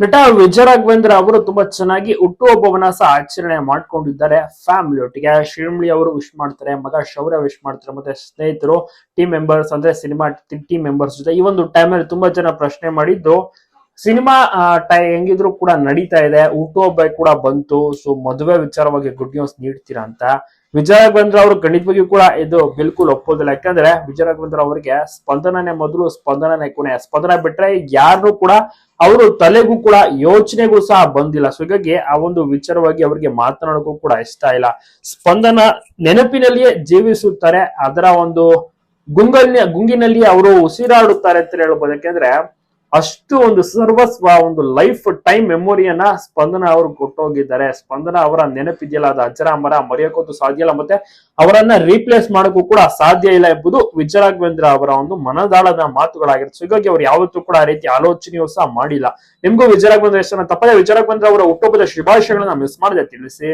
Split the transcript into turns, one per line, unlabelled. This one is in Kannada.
ನಟ ವಿಜಯ ರಾಘವೇಂದ್ರ ಅವರು ತುಂಬಾ ಚೆನ್ನಾಗಿ ಹುಟ್ಟುಹಬ್ಬವನ್ನ ಸಹ ಆಚರಣೆ ಮಾಡ್ಕೊಂಡಿದ್ದಾರೆ. ಫ್ಯಾಮಿಲಿ ಒಟ್ಟಿಗೆ ಶ್ರೀಮಳಿ ಅವರು ವಿಶ್ ಮಾಡ್ತಾರೆ, ಮಗ ಶೌರ್ಯ ವಿಶ್ ಮಾಡ್ತಾರೆ, ಮತ್ತೆ ಸ್ನೇಹಿತರು ಟೀಮ್ ಮೆಂಬರ್ಸ್ ಅಂದ್ರೆ ಸಿನಿಮಾ ಟೀಮ್ ಮೆಂಬರ್ಸ್ ಜೊತೆ ಈ ಒಂದು ಟೈಮಲ್ಲಿ ತುಂಬಾ ಜನ ಪ್ರಶ್ನೆ ಮಾಡಿದ್ದು ಸಿನಿಮಾ ಟೈ, ಹೆಂಗಿದ್ರು ಕೂಡ ನಡೀತಾ ಇದೆ. ಹುಟ್ಟುಹಬ್ಬ ಕೂಡ ಬಂತು. ಸೊ ಮದುವೆ ವಿಚಾರವಾಗಿ ಗುಡ್ ನ್ಯೂಸ್ ನೀಡ್ತೀರಾ ಅಂತ. ವಿಜಯ ರಾಘವೇಂದ್ರ ಅವರು ಗಣಿತವಾಗಿ ಕೂಡ ಇದು ಬಿಲ್ಕುಲ್ ಒಪ್ಪೋದಿಲ್ಲ. ಯಾಕಂದ್ರೆ ವಿಜಯ ರಾಘವೇಂದ್ರ ಅವರಿಗೆ ಸ್ಪಂದನನೇ ಮೊದಲು, ಸ್ಪಂದನನೇ ಕೊನೆ. ಸ್ಪಂದನ ಬಿಟ್ರೆ ಯಾರನ್ನೂ ಕೂಡ ಅವರು ತಲೆಗೂ ಕೂಡ ಯೋಚನೆಗೂ ಸಹ ಬಂದಿಲ್ಲ. ಸೊ ಹೀಗಾಗಿ ಆ ಒಂದು ವಿಚಾರವಾಗಿ ಅವರಿಗೆ ಮಾತನಾಡೋಕ್ಕೂ ಕೂಡ ಇಷ್ಟ ಇಲ್ಲ. ಸ್ಪಂದನ ನೆನಪಿನಲ್ಲಿಯೇ ಜೀವಿಸುತ್ತಾರೆ. ಅದರ ಒಂದು ಗುಂಗಲ್ ಗುಂಗಿನಲ್ಲಿ ಅವರು ಉಸಿರಾಡುತ್ತಾರೆ ಅಂತ ಹೇಳ್ಬೋದು. ಯಾಕೆಂದ್ರೆ ಅಷ್ಟು ಒಂದು ಸರ್ವಸ್ವ, ಒಂದು ಲೈಫ್ ಟೈಮ್ ಮೆಮೊರಿಯನ್ನ ಸ್ಪಂದನ ಅವರು ಕೊಟ್ಟೋಗಿದ್ದಾರೆ. ಸ್ಪಂದನ ಅವರ ನೆನಪಿದೆಯಲ್ಲ, ಅದು ಅಜರಾಮರ ಮರೆಯೋಕ್ಕೂ ಸಾಧ್ಯ ಇಲ್ಲ, ಮತ್ತೆ ಅವರನ್ನ ರೀಪ್ಲೇಸ್ ಮಾಡೋಕ್ಕೂ ಕೂಡ ಸಾಧ್ಯ ಇಲ್ಲ ಎಂಬುದು ವಿಜಯರಾಘವೇಂದ್ರ ಅವರ ಒಂದು ಮನದಾಳದ ಮಾತುಗಳಾಗಿರುತ್ತೆ. ಹೀಗಾಗಿ ಅವ್ರು ಯಾವತ್ತೂ ಕೂಡ ಆ ರೀತಿ ಆಲೋಚನೆಯೂ ಸಹ ಮಾಡಿಲ್ಲ. ನಿಮ್ಗೂ ವಿಜಯರಾಘವೇಂದ್ರ ಹೆಸರನ್ನ ತಪ್ಪದೆ ವಿಜಯರಾಘವೇಂದ್ರ ಅವರ ಹುಟ್ಟುಹಬ್ಬದ ಶುಭಾಶಯಗಳನ್ನ ಮಿಸ್ ಮಾಡದೆ, ತಿಳಿಸಿ.